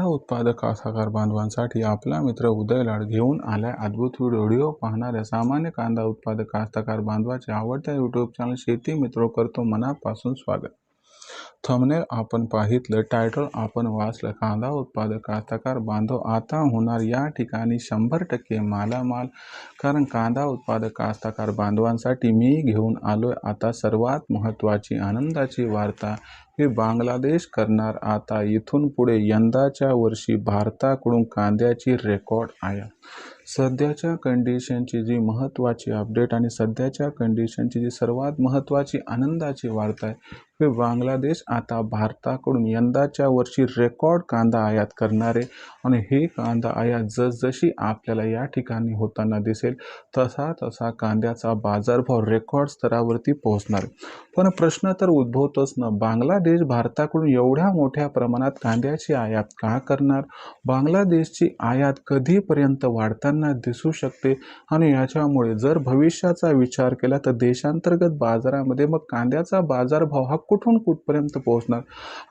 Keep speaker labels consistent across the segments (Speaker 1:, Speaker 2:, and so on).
Speaker 1: कांदा उत्पादक कास्तकार बांधवांसाठी आपला मित्र उदय लाड घेऊन आलाय अद्भुत व्हिडिओ पाहणाऱ्या सामान्य कांदा उत्पादक कास्तकार बांधवाचे आवडत्या यूट्यूब चॅनल शेती मित्र करतो मनापासून स्वागत. थंबनेल आपण पाहितलं टायटल आपण वाचलं कांदा उत्पादक कास्तकार बांधव आता होणार या ठिकाणी शंभर टक्के मालामाल. कारण कांदा उत्पादक कास्तकार बांधवांसाठी मी घेऊन आलो आता सर्वात महत्त्वाची आनंदाची वार्ता. हे बांगलादेश करणार आता इथून पुढे यंदाच्या वर्षी भारताकडून कांद्याची रेकॉर्ड आयात सध्याच्या कंडिशनची जी महत्त्वाची अपडेट आणि सध्याच्या कंडिशनची जी सर्वात महत्त्वाची आनंदाची वार्ता आहे की बांगलादेश आता भारताकडून यंदाच्या वर्षी रेकॉर्ड कांदा आयात करणारे आणि हे कांदा आयात जसजशी आपल्याला या ठिकाणी होताना दिसेल तसा तसा कांद्याचा बाजारभाव रेकॉर्ड स्तरावरती पोहोचणार पण प्रश्न तर उद्भवतोच ना बांगलादेश भारताकडून एवढ्या मोठ्या प्रमाणात कांद्याची आयात का करणार? बांगलादेशची आयात कधीपर्यंत वाढताना दिसू शकते? आणि याच्यामुळे जर भविष्याचा विचार केला तर देशांतर्गत बाजारामध्ये मग कांद्याचा बाजारभाव हा कुठून कुठपर्यंत पोहोचणार?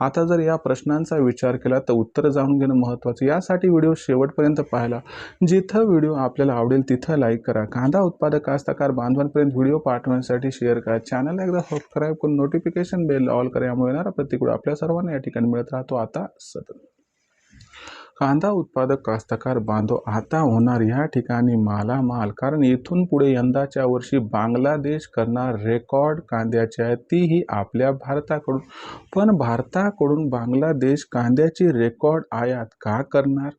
Speaker 1: आता जर या प्रश्नांचा विचार केला तर उत्तर जाणून घेणं महत्त्वाचं. यासाठी व्हिडिओ शेवटपर्यंत पाहायला जिथं व्हिडिओ आपल्याला आवडेल तिथं लाईक करा. कांदा उत्पादक कास्तकार बांधवांपर्यंत व्हिडिओ पाठवण्यासाठी शेअर करा. चॅनलला एकदा सबस्क्राईब करून नोटिफिकेशन बेल ऑल करा. यामुळे येणारा प्रतिकूळ आपल्या सर्वांना या ठिकाणी मिळत राहतो. आता सतत. कांदा उत्पादक कास्तकार बांधव आता होणार या ठिकाणी मालामाल कारण इथून पुढे यंदाच्या वर्षी बांगलादेश करणार रेकॉर्ड कांद्याची आहे तीही आपल्या भारताकडून. पण भारताकडून बांगलादेश कांद्याची रेकॉर्ड आयात का करणार?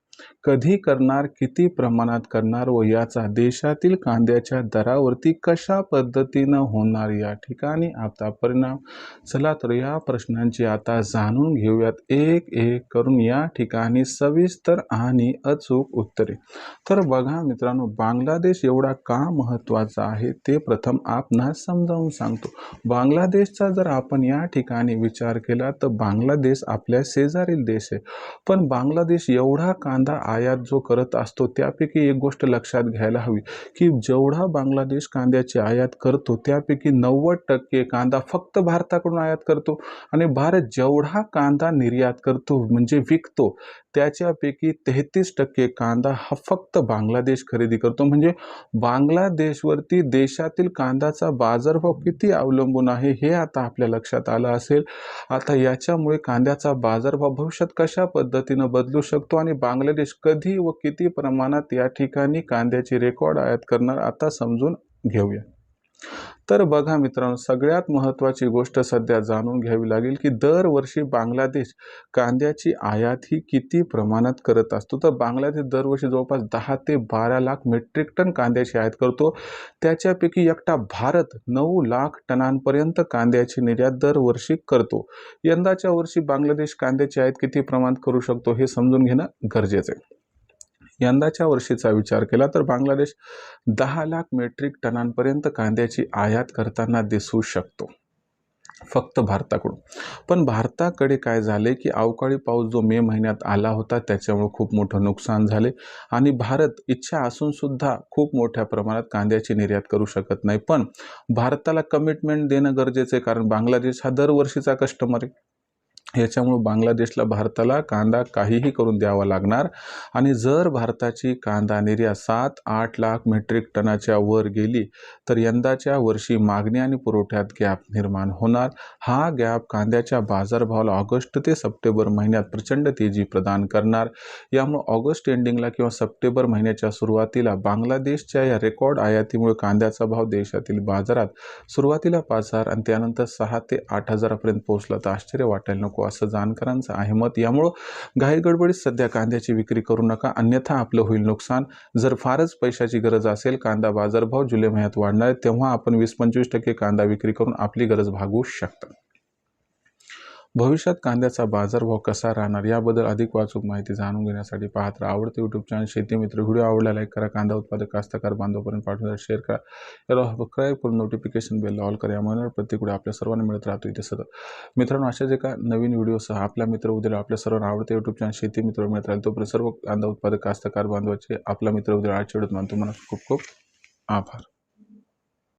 Speaker 1: कधी करणार किती प्रमाणात करणार व याचा देशातील कांद्याच्या दरावरती कशा पद्धतीनं होणार या ठिकाणी आता परिणाम? चला तर या प्रश्नांची आता जाणून घेऊयात. एक एक करून या ठिकाणी सविस्तर आणि अचूक उत्तरे. तर बघा मित्रांनो बांगलादेश एवढा का महत्त्वाचा आहे ते प्रथम आपणास समजावून सांगतो. बांगलादेशचा जर आपण या ठिकाणी विचार केला तर बांगलादेश आपल्या शेजारील देश आहे. पण बांगलादेश एवढा कांदा कांदा आयात जो करत असतो त्यापैकी एक गोष्ट लक्षात घ्यायला हवी की जेवढा बांगलादेश कांद्याची आयात करतो त्यापैकी नव्वद टक्के कांदा फक्त भारताकडून आयात करतो आणि भारत जेवढा कांदा निर्यात करतो म्हणजे विकतो त्याच्यापैकी तेहतीस टक्के कांदा हा फक्त बांगलादेश खरेदी करतो. म्हणजे बांगलादेशवरती देशातील कांद्याचा बाजारभाव किती अवलंबून आहे हे आता आपल्या लक्षात आलं असेल. आता याच्यामुळे कांद्याचा बाजारभाव भविष्यात कशा पद्धतीनं बदलू शकतो आणि बांगलादेश कधी व किती प्रमाणात या ठिकाणी कांद्याची रेकॉर्ड आयात करणार आता समजून घेऊया. तर बघा मित्रांनो सगळ्यात महत्त्वाची गोष्ट सध्या जाणून घ्यावी लागेल की दरवर्षी बांगलादेश कांद्याची आयात ही किती प्रमाणात करत असतो. तर बांगलादेश दरवर्षी जवळपास दहा ते बारा लाख मेट्रिक टन कांद्याची आयात करतो. त्याच्यापैकी एकटा भारत नऊ लाख टनांपर्यंत कांद्याची निर्यात दरवर्षी करतो. यंदाच्या वर्षी बांगलादेश कांद्याची आयात किती प्रमाणात करू शकतो हे समजून घेणं गरजेचं आहे. यंदाच्या वर्षीचा विचार केला तर बांगलादेश दहा लाख मेट्रिक टनांपर्यंत कांद्याची आयात करताना दिसू शकतो. फक्त भारताकडून. पण भारताकडे काय झाले की अवकाळी पाऊस जो मे महिन्यात आला होता त्याच्यामुळे खूप मोठं नुकसान झाले आणि भारत इच्छा असूनसुद्धा खूप मोठ्या प्रमाणात कांद्याची निर्यात करू शकत नाही. पण भारताला कमिटमेंट देणं गरजेचं आहे कारण बांगलादेश हा दरवर्षीचा कस्टमर आहे. याच्यामुळं बांगलादेशला भारताला कांदा काहीही करून द्यावा लागणार. आणि जर भारताची कांदा निर्यात सात आठ लाख मेट्रिक टनाच्या वर गेली तर यंदाच्या वर्षी मागणी आणि पुरवठ्यात गॅप निर्माण होणार. हा गॅप कांद्याच्या बाजारभावाला ऑगस्ट ते सप्टेंबर महिन्यात प्रचंड तेजी प्रदान करणार. यामुळे ऑगस्ट एंडिंगला किंवा सप्टेंबर महिन्याच्या सुरुवातीला बांगलादेशच्या या रेकॉर्ड आयातीमुळे कांद्याचा भाव देशातील बाजारात सुरुवातीला पाच हजार आणि त्यानंतर सहा ते आठ हजारापर्यंत पोहोचला तर आश्चर्य वाटायला नको. असं जाणकारांचं आहे मत. यामुळं घाई गडबडीत सध्या कांद्याची विक्री करू नका अन्यथा आपलं होईल नुकसान. जर फारच पैशाची गरज असेल कांदा बाजारभाव जुलै महिन्यात वाढणार तेव्हा आपण वीस पंचवीस टक्के कांदा विक्री करून आपली गरज भागवू शकता. भविष्यात कांद्याचा बाजारभाव कसा राहणार याबद्दल अधिक वाचूक माहिती जाणून घेण्यासाठी पाहत राहा. आवडते यूट्यूब चॅनल शेती मित्र व्हिडिओ आवडला लाईक करा. कांदा उत्पादक कास्तकार बांधवपर्यंत पाठवून शेअर करा. याला सबस्क्राईब करून नोटिफिकेशन बेल ऑल करा. यामुळे प्रत्येक वेळी आपल्या सर्वांना मिळत राहतो इथे सतत. मित्रांनो अशाच एका नवीन व्हिडिओसह आपला मित्र उद्या आपल्या सर्वांना आवडते यूट्यूब चॅनल शेती मित्र मिळत राहील. तोपर्यंत सर्व कांदा उत्पादक कास्तकार बांधवाचे आपला मित्र उद्या आठवड्यात मानतो. मला खूप खूप आभार.